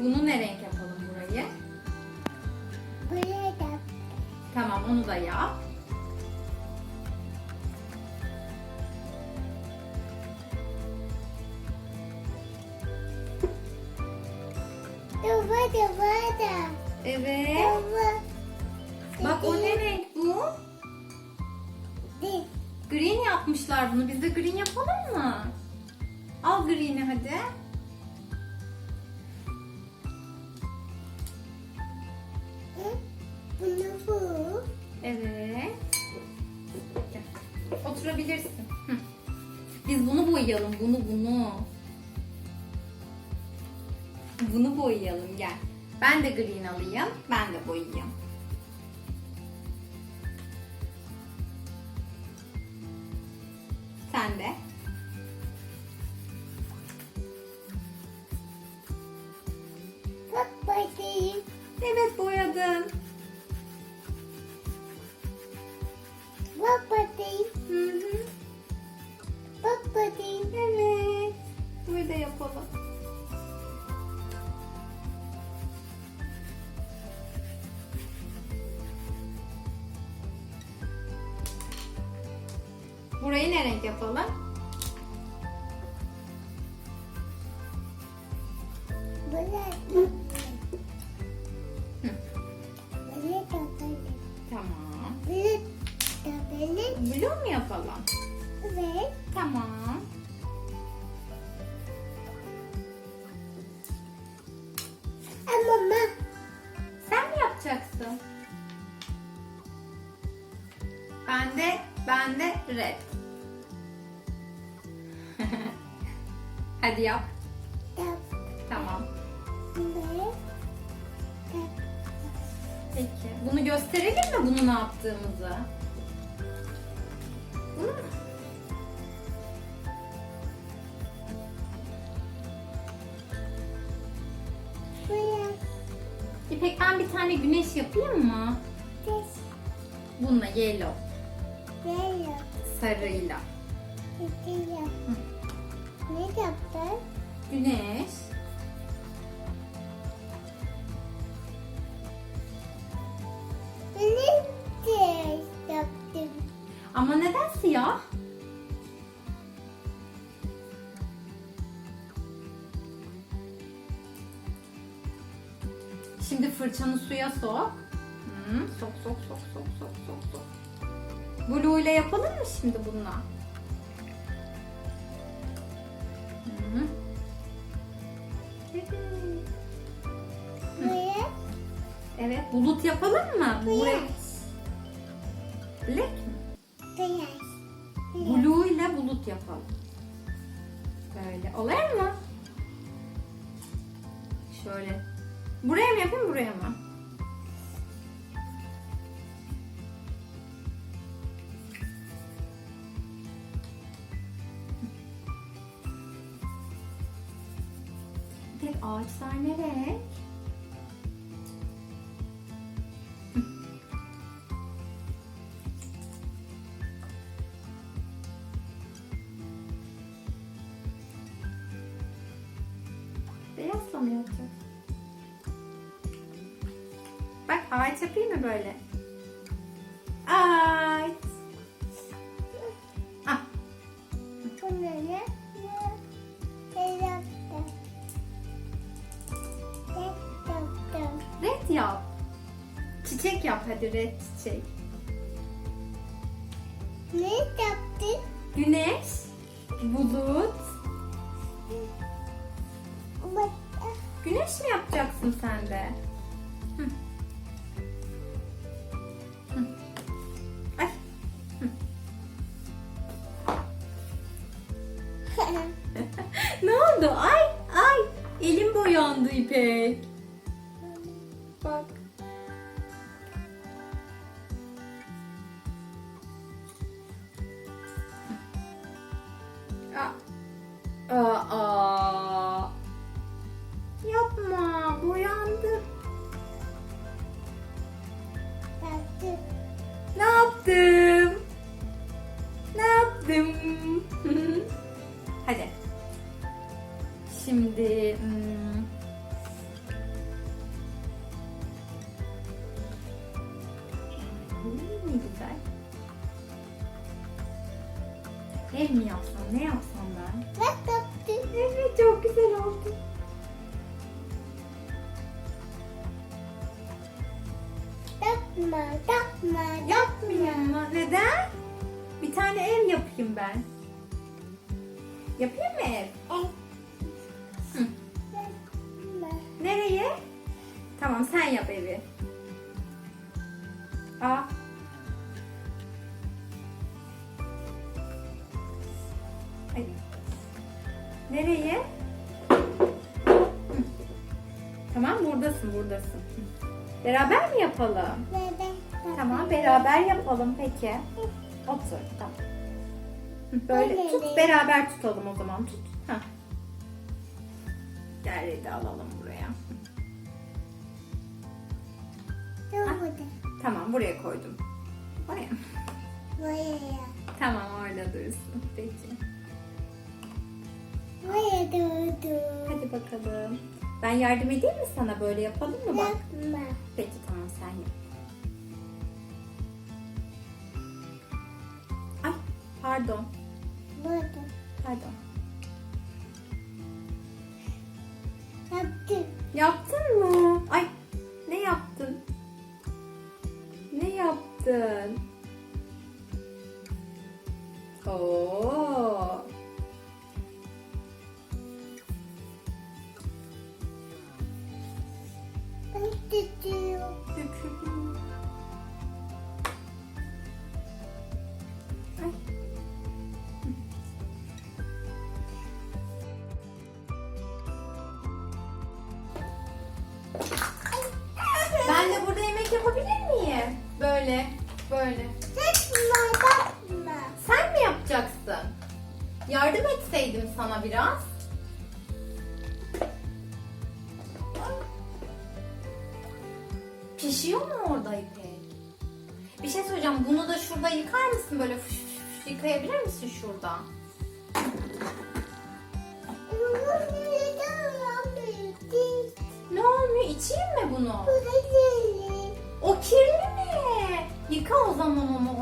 Bunu ne renk yapalım burayı? Buraya da. Tamam onu da yap. boyayalım bunu bunu. Bunu boyayalım gel. Ben de green alayım. Ben de boyayayım. Sen de. Tamam. Blue mu şey yapalım? Evet. Tamam. Bununla yellow. Yellow. Sarıyla. Sarıyla. Ne yaptın? Güneş. Şimdi bununla. Evet, bulut yapalım mı? Buraya. Black mi? Blue ile bulut yapalım. Böyle. Olur mu? Şöyle. Buraya mı yapayım, buraya mı? ağaçlar ne? çiçek yap hadi red çiçek. Ne yaptın? Güneş, bulut. Güneş mi yapacaksın sen de? Nereye? Hı. Tamam buradasın buradasın. Hı. Beraber mi yapalım? Tamam beraber yapalım peki. Otur tamam. Hı, Böyle tut beraber tutalım o zaman tut. Heh. Gel de alalım buraya. Burada. Tamam buraya koydum. Oraya. Buraya. Tamam orada dursun. Peki. Buraya durdu. Hadi bakalım. Ben yardım edeyim mi sana böyle yapalım mı bak? Yapma. Peki tamam sen yap. Ay pardon. Burada. Pardon. Yaptım. Yaptın Pişiyor mu orada İpek? Bir şey söyleyeceğim. Bunu da şurada yıkar mısın? Böyle fış fış fış yıkayabilir misin şurada? Ne olmuyor? İçeyim mi bunu? O kirli mi? Yıka o zaman onu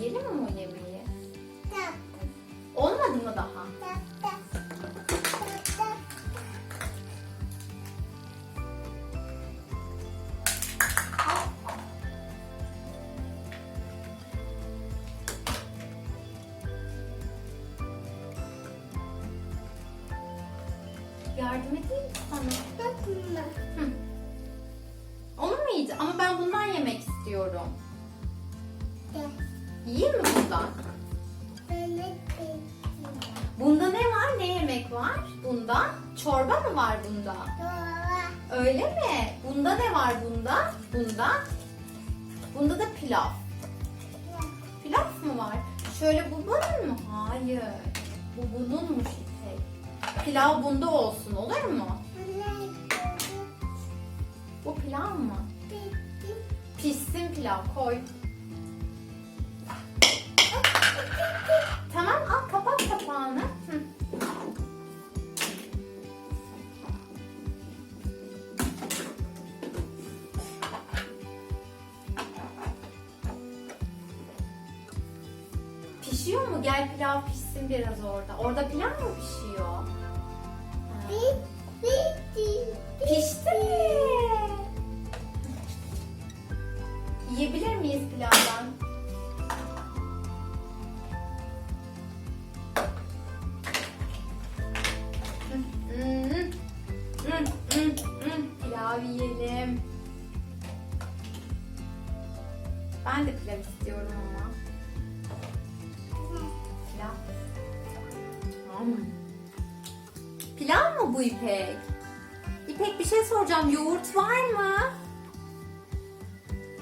Yiyelim mi Çorba mı var bunda? Doğru. Öyle mi? Bunda ne var bunda? Bunda? Bunda da pilav. Pilav mı var? Şöyle bu bunun mu? Hayır. Bu bununmuş İpek. Pilav bunda olsun olur mu? Böyle yaptım. mı? Pişsin pilav koy. Tamam al kapat kapağını. Hı. Pilav pişsin biraz orada. Orada pilav mı pişiyor? Pişti mi? Yiyebilir miyiz pilavdan? Bu İpek? İpek bir şey soracağım. Yoğurt var mı?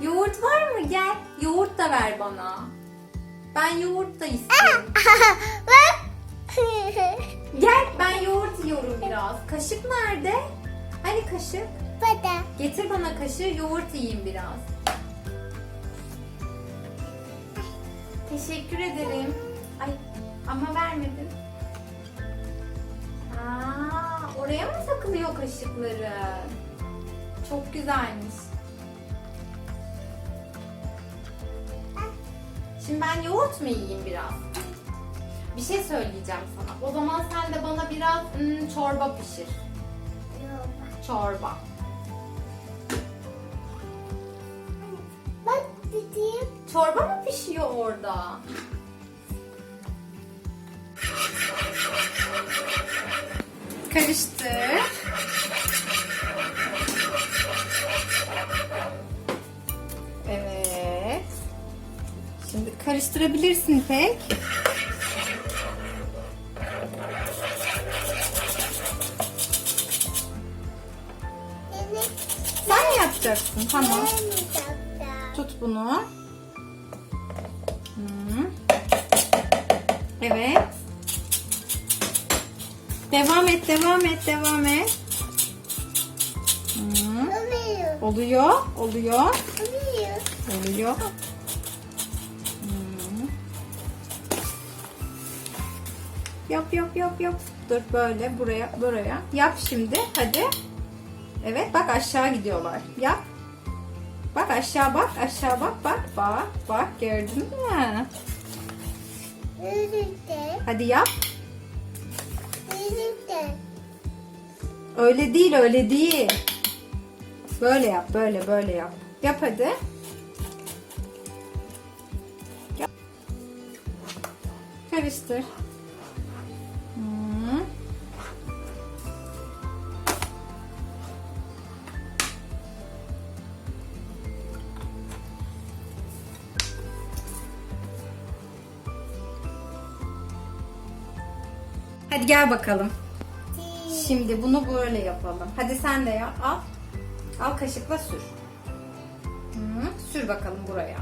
Yoğurt var mı? Gel. Yoğurt da ver bana. Ben yoğurt da istiyorum. Gel ben yoğurt yiyorum biraz. Kaşık nerede? Hani kaşık? Bada. Getir bana kaşığı yoğurt yiyeyim biraz. Teşekkür ederim. Ay ama vermedin. Oraya mı takılıyor kaşıkları? Çok güzelmiş. Şimdi ben yoğurt mu yiyeyim biraz? Bir şey söyleyeceğim sana. O zaman sen de bana biraz hmm, çorba pişir. Çorba. Bak dediğim. Çorba mı pişiyor orada? Karıştır. Evet. Şimdi karıştırabilirsin pek. Sen mi yapacaksın? Tamam. Tut bunu. Evet. Devam et, devam et. Hı. Oluyor. Oluyor, oluyor, Oluyor. Hı. Yap, yap, yap, yap. Dur böyle, buraya, buraya. Yap şimdi, hadi. Evet, bak aşağı gidiyorlar. Yap. Bak aşağı bak, aşağı bak, bak, bak, bak gördün mü? Hadi yap. Öyle değil, öyle değil. Böyle yap, böyle, böyle yap. Yap hadi. Yap. Karıştır. Hı. Hadi gel bakalım. Şimdi bunu böyle yapalım. Hadi sen de yap. Al. Al kaşıkla sür. Hı, sür bakalım buraya.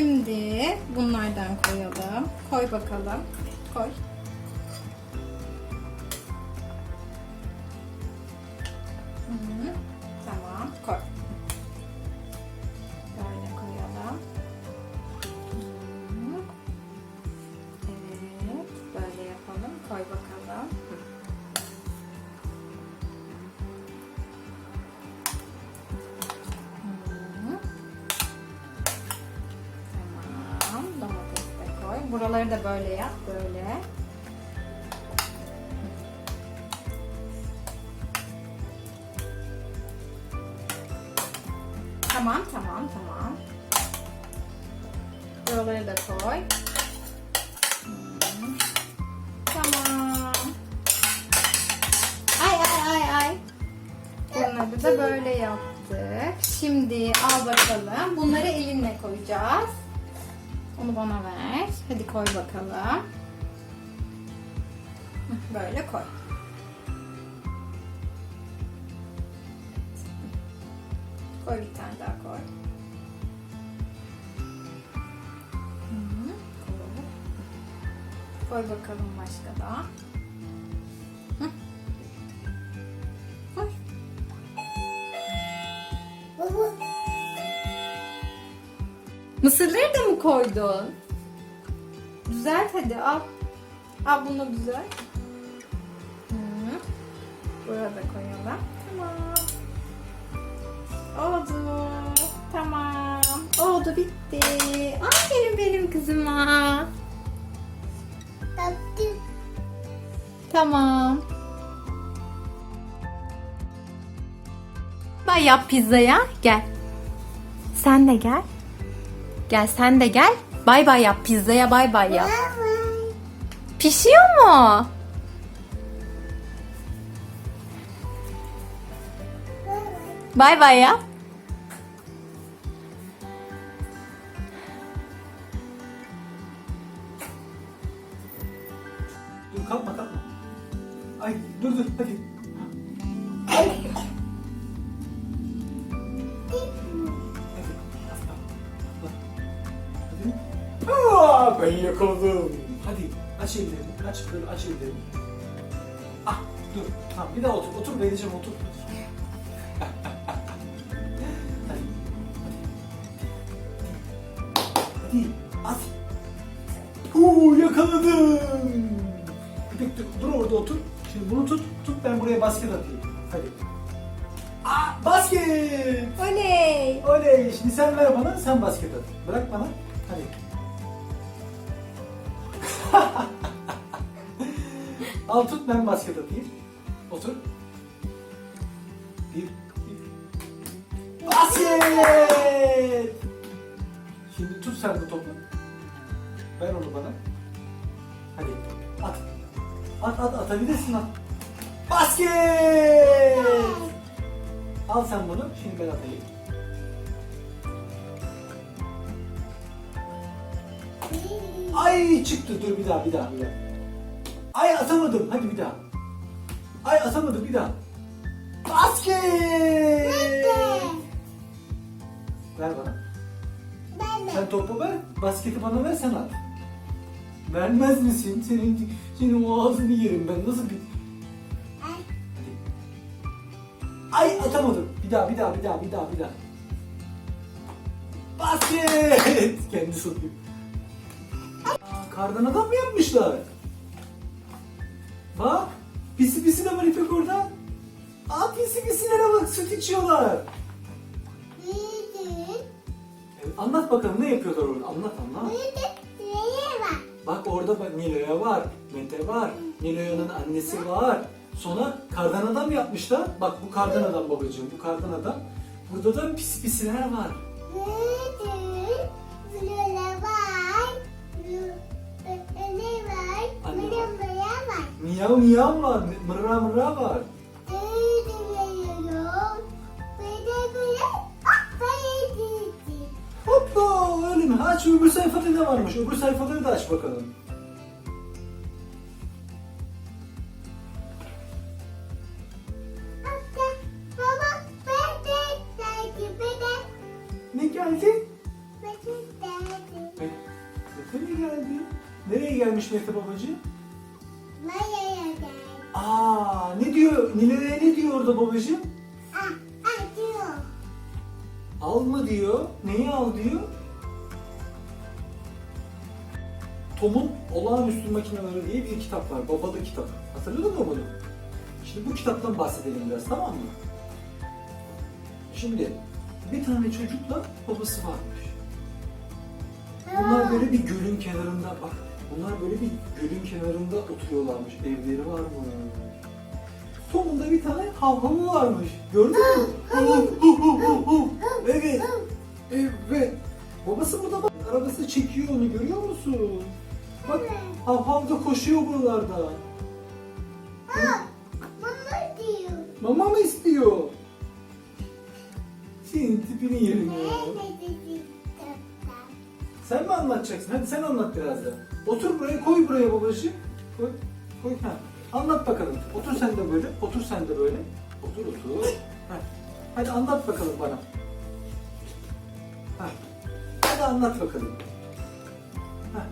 Şimdi bunlardan koyalım. Koy bakalım. Koy. Buraları da böyle yap, böyle. Koy bakalım. Böyle koy. Koy bir tane daha koy. Koy. Bakalım başka da. Koy. Mısırları da mı koydun? Düzelt hadi al. Al bunu düzelt. Hı. Buraya da koyalım. Tamam. Oldu. Tamam. Oldu bitti. Aferin benim kızıma. Tamam. Bay yap pizzaya. Gel. Sen de gel. Gel sen de gel. Bay bay yap pizzaya bay bay yap. Pişiyor mu? Bay bay yap. Dur kalkma kalkma. Ay dur dur hadi. Ben yakaladım. Hadi aç ellerini. Aç böyle aç ellerini. Ah dur. Tamam bir daha otur. Otur vereceğim otur. hadi. Hadi. Hadi at. Uuu yakaladım. İpek dur, dur orada otur. Şimdi bunu tut, tut ben buraya basket atayım. Hadi. Aa, basket! Oley. Oley! Şimdi sen ver bana, sen basket at. Bırak bana. Hadi. Al tut ben basket atayım. Otur. Bir, bir. Basket! Şimdi tut sen bu topu. Ver onu bana. Hadi at. At at atabilirsin at. Basket! Al sen bunu. Şimdi ben atayım. Ay çıktı. Dur bir daha bir daha bir daha. Ay atamadım. Hadi bir daha. Ay atamadım bir daha. Basket! Ver bana. Ben de. Sen topu ver, basketi bana ver sen at. Vermez misin? Senin, senin o ağzını yerim ben. Nasıl bir... Ay. Ay atamadım. Bir daha, bir daha, bir daha, bir daha, bir daha. Basket! Kendi sokuyor. Kardan adam mı yapmışlar? Bak, pisi pisi var İpek orada. Aa pisi pisilere bak, süt içiyorlar. Evet, anlat bakalım ne yapıyorlar orada? Anlat anlat. Bak orada bak Nilo'ya var, Mete var, Nilo'yanın annesi var. Sonra kardan adam yapmışlar. Bak bu kardan adam babacığım, bu kardan adam. Burada da pis pisiler var. Büyüdü. Böyle var. Miyav miyav var, mırra mırra var. Hoppa öyle mi? Aç öbür sayfada ne varmış? Öbür sayfaları da aç bakalım. Ah, ah diyor. Al mı diyor? Neyi al diyor? Tom'un Olağanüstü Makineleri diye bir kitap var. Babalı kitap. Hatırladın mı bunu? Şimdi bu kitaptan bahsedelim biraz tamam mı? Şimdi bir tane çocukla babası varmış. Bunlar böyle bir gölün kenarında bak. Bunlar böyle bir gölün kenarında oturuyorlarmış. Evleri var mı? Sonunda bir tane havhamı varmış. Gördün mü? evet. Evet. Babası burada bak. Arabası çekiyor onu görüyor musun? Bak havhav da koşuyor buralarda. Mama diyor. Mama mı istiyor? Senin tipini yerim. Sen mi anlatacaksın? Hadi sen anlat birazda. Otur buraya koy buraya babacığım. Koy. Koy. Ha. Anlat bakalım. Otur sen de böyle, otur sen de böyle. Otur, otur. Ha. Hadi anlat bakalım bana. Ha. Hadi anlat bakalım. Ha.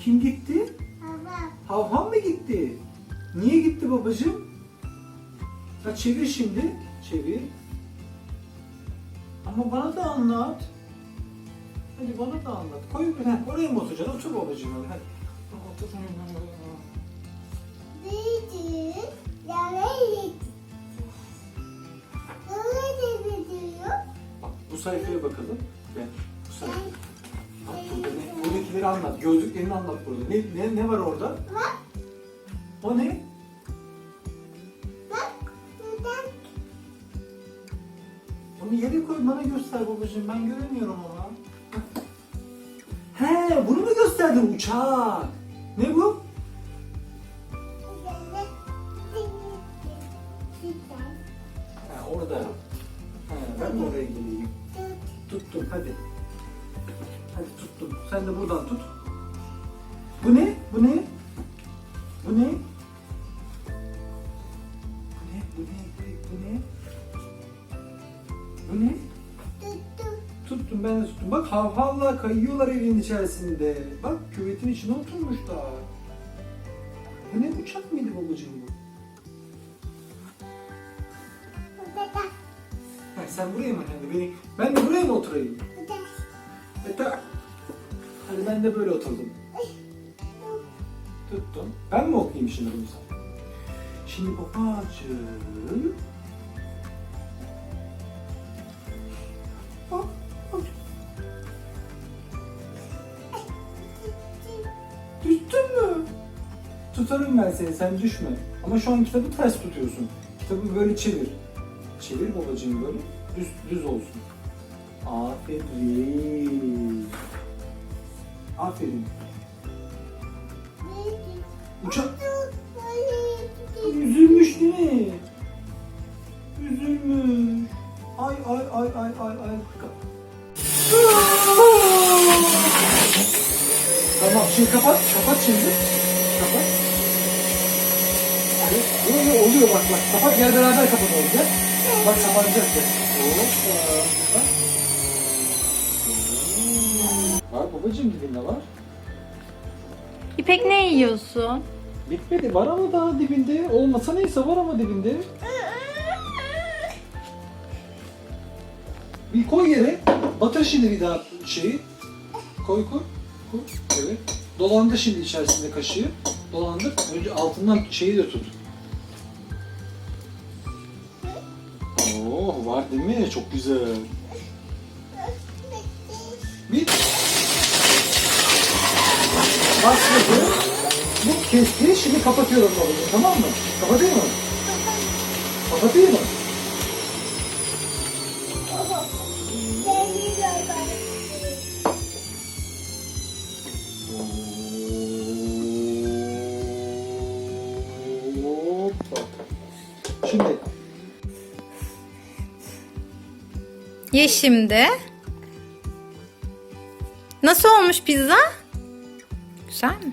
Kim gitti? Hav hav mı gitti? Niye gitti babacığım? Ha çevir şimdi. Çevir. Ama bana da anlat. Hadi bana da anlat. Koy bir ha, oraya mı oturacaksın? Otur babacığım. Hadi. Otur. Bak bu sayfaya bakalım. Ben bu sayfa. Bak burada ne? Buradakileri anlat. Gözlüklerini anlat burada. Ne, ne, ne var orada? O ne? Yere koy bana göster babacığım. Ben göremiyorum onu. He, bunu mu gösterdin uçak? Ne bu? Ha, orada. Ha, ben de oraya geleyim. Tuttum hadi. Hadi tuttum. Sen de buradan tut. Bu ne? Bu ne? Kayıyorlar evin içerisinde. Bak küvetin içine oturmuşlar. Bu ne uçak mıydı babacığım bu? Ha, sen buraya mı? Yani beni, ben de buraya mı oturayım? E, ta- Hadi ben de böyle oturdum. Tuttum. Ben mi okuyayım şimdi bunu sana? Şimdi babacığım. Ben seni, sen düşme. Ama şu an kitabı ters tutuyorsun. Kitabı böyle çevir. Çevir babacığım böyle, düz, düz olsun. Aferin. Aferin. Uçak üzülmüş değil mi? Üzülmüş. Ay ay ay ay ay ay. Tamam şimdi kapat. Kapat şimdi. Kapat. Evet. Yo, yo, oluyor bak bak. Kapat gel beraber kapatalım gel. Bak kapanacak gel. Var babacığım dibinde var. İpek ne yiyorsun? Bitmedi var ama daha dibinde. Olmasa neyse var ama dibinde. Bir koy yere. Batır şimdi bir daha şeyi. Koy koy. Koy. Evet. Dolandır şimdi içerisinde kaşığı. Dolandır. Önce altından şeyi de tut. Değil mi? Çok güzel. Bir. Başladı. Bu kesti. Şimdi kapatıyorum babacığım. Tamam mı? Kapatayım mı? Kapatayım mı? Ye şimdi. Nasıl olmuş pizza? Güzel mi?